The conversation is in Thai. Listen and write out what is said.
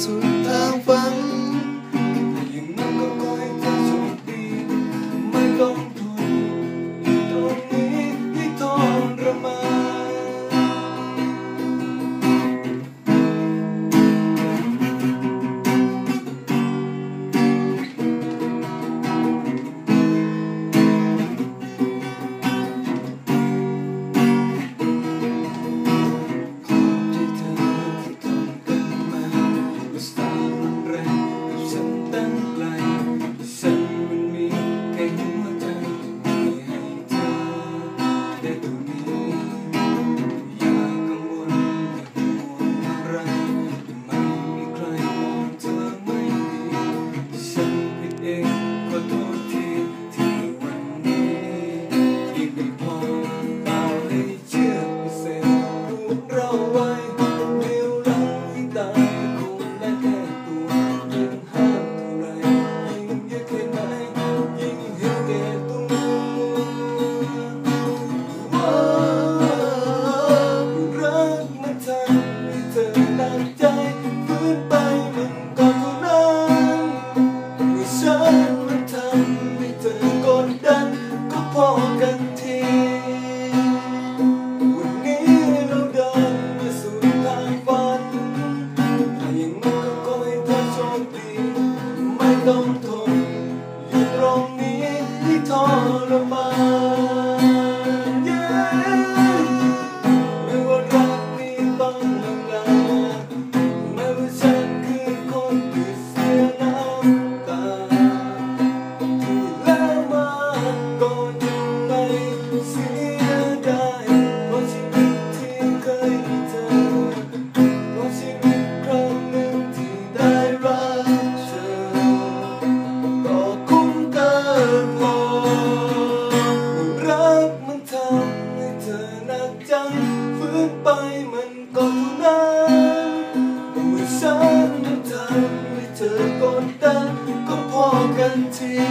xuống thang vắng road. ใจฟื้นไปมันก็เท่านั้นบุญสารนั้นทำให้เธอกดดันก็พอกันที